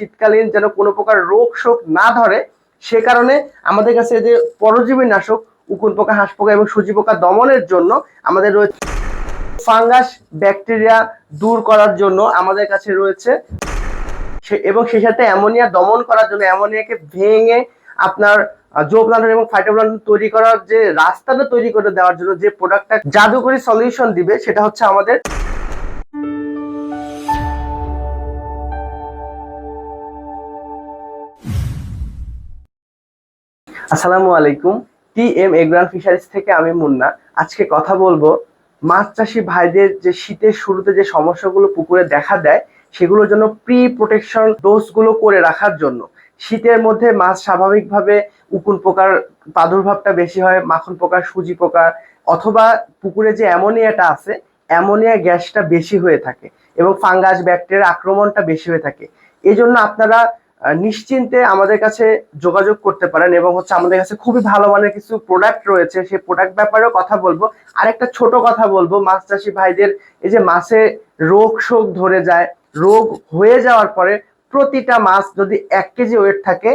শীতকালীন যেন কোনো প্রকার রোগ শোক না ধরে, সে কারণে আমাদের কাছে যে পরজীবী নাশক, উকুন পোকা, হাঁস পোকা এবং সুজি পোকা দমনের জন্য আমাদের রয়েছে ফাঙ্গাস ব্যাকটেরিয়া দূর করার জন্য আমাদের কাছে রয়েছে। এবং সেই সাথে অ্যামোনিয়া দমন করার জন্য অ্যামোনিয়াকে ভেঙে আপনার জোপ্লান্টন এবং ফাইটোপ্লান্টন তৈরি করার যে রাস্তাটা তৈরি করে দেওয়ার জন্য যে প্রোডাক্টটা জাদুকরি সলিউশন দিবে, সেটা হচ্ছে আমাদের আসসালামু আলাইকুম। টি এম এগ্রান ফিশারিজ থেকে আমি মুন্না। আজকে কথা বলব মাছ চাষি ভাইদের যে শীতের শুরুতে যে সমস্যাগুলো পুকুরে দেখা দেয়, সেগুলোর জন্য প্রি প্রোটেকশন ডোজগুলো করে রাখার জন্য। শীতের মধ্যে মাছ স্বাভাবিকভাবে উকুন পোকার প্রাদুর্ভাবটা বেশি হয়, মাখন পোকা সুজি পোকা অথবা পুকুরে যে অ্যামোনিয়াটা আছে, অ্যামোনিয়া গ্যাসটা বেশি হয়ে থাকে এবং ফাঙ্গাস, ব্যাকটেরিয়ার আক্রমণটা বেশি হয়ে থাকে। এই জন্য আপনারা নিশ্চিন্তে আমাদের কাছে যোগাযোগ করতে পারেন এবং হচ্ছে আমাদের কাছে খুবই ভালো মানের কিছু প্রোডাক্ট রয়েছে। সেই প্রোডাক্ট ব্যাপারেও কথা বলব। আর একটা ছোট কথা বলব, মাছ চাষি ভাইদের এই যে মাছে রোগ শোক ধরে যায়, রোগ হয়ে যাওয়ার পরে প্রতিটা মাছ যদি এক কেজি ওয়েট থাকে,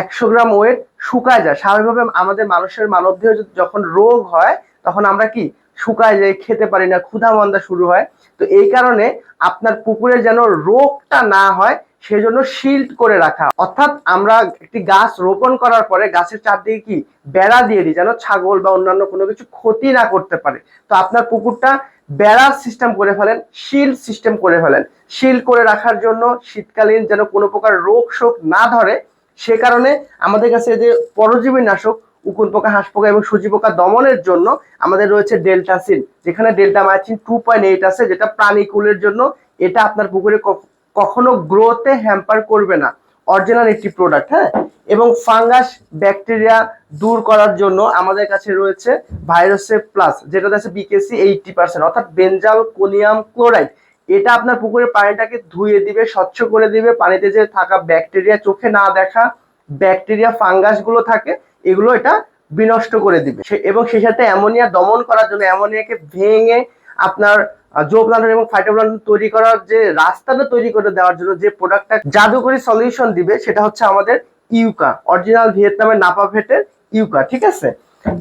একশো গ্রাম ওয়েট শুকায় যায়। স্বাভাবিকভাবে আমাদের মানুষের মানবদেহ যখন রোগ হয়, তখন আমরা কি? শুকায় যাই, খেতে পারি না ক্ষুধা মন্দা শুরু হয়। তো এই কারণে আপনার পুকুরে যেন রোগটা না হয় সেজন্য শিল্ড করে রাখা। অর্থাৎ আমরা একটি গাছ রোপণ করার পরে গাছের চারদিকে কি বেড়া দিয়ে দিই, যেন ছাগল বা অন্যান্য কোনো কিছু ক্ষতি না করতে পারে। তো আপনার পুকুরটা বেড়ার সিস্টেম করে ফেলেন শিল্ড সিস্টেম করে ফেলেন। শিল্ড করে রাখার জন্য শীতকালীন যেন কোনো প্রকার রোগ শোক না ধরে, সে কারণে আমাদের কাছে যে পরজীবী নাশক, উকুন পোকা, হাঁস পোকা এবং সুজি পোকা দমনের জন্য আমাদের রয়েছে ডেল্টাসিন যেখানে deltamethrin two point eight আছে, যেটা প্রাণীকুলের জন্য, এটা আপনার পুকুরে কখনো গ্রোথে হ্যাম্পার করবে না। অরিজিনাল একটি প্রোডাক্ট হ্যাঁ? এবং ফাঙ্গাস ব্যাকটেরিয়া দূর করার জন্য আমাদের কাছে রয়েছে ভাইরাসের প্লাস যেটাতে আছে বিকেসি এইটটি পার্সেন্ট অর্থাৎ বেঞ্জাল কোনিয়াম ক্লোরাইড এটা আপনার পুকুরের পানিটাকে ধুয়ে দিবে, স্বচ্ছ করে দিবে, পানিতে যে থাকা ব্যাকটেরিয়া চোখে না দেখা ব্যাকটেরিয়া ফাঙ্গাসগুলো থাকে, এগুলো এটা বিনষ্ট করে দিবে। এবং সেই সাথে অ্যামোনিয়া দমন করার জন্য অ্যামোনিয়াকে ভেঙে আপনার জোপ্লান্টন এবং ফাইটোপ্লান্টন তৈরি করার যে রাস্তাটা তৈরি করে দেওয়ার জন্য যে প্রোডাক্টটা জাদুকরি সলিউশন দিবে, সেটা হচ্ছে আমাদের ইউকা অরিজিনাল ভিয়েতনামের নাপাভেটের ইউকা, ঠিক আছে?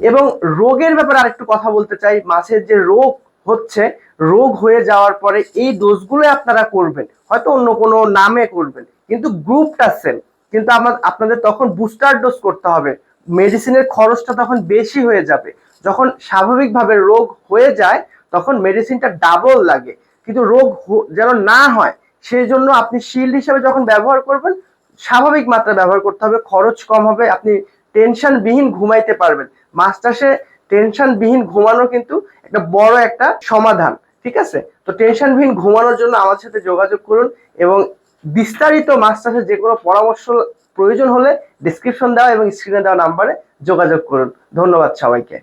এবং রোগের ব্যাপারে আরেকটু কথা বলতে চাই মাছের যে রোগ হচ্ছে, রোগ হয়ে যাওয়ার পরে এই ডোজগুলো আপনারা করবেন, হয়তো অন্য কোনো নামে করবেন, কিন্তু গ্রুপটা সেম কিন্তু আমার আপনাদের তখন বুস্টার ডোজ করতে হবে মেডিসিনের খরচটা তখন বেশি হয়ে যাবে, যখন স্বাভাবিকভাবে রোগ হয়ে যায় তখন মেডিসিনটা ডাবল লাগে। কিন্তু রোগ যেন না হয় সেই জন্য আপনি শিল্ড হিসাবে যখন ব্যবহার করবেন, স্বাভাবিক মাত্রা ব্যবহার করতে হবে। খরচ কম হবে, আপনি টেনশন বিহীন ঘুমাইতে পারবেন। মাছ চাষে টেনশন বিহীন ঘুমানো কিন্তু একটা বড় একটা সমাধান, ঠিক আছে? তো টেনশন বিহীন ঘুমানোর জন্য আমার সাথে যোগাযোগ করুন এবং বিস্তারিত চাষের যে কোনো পরামর্শ প্রয়োজন হলে ডিসক্রিপশন দেওয়া এবং স্ক্রিনে দেওয়া নাম্বারে যোগাযোগ করুন। ধন্যবাদ সবাইকে।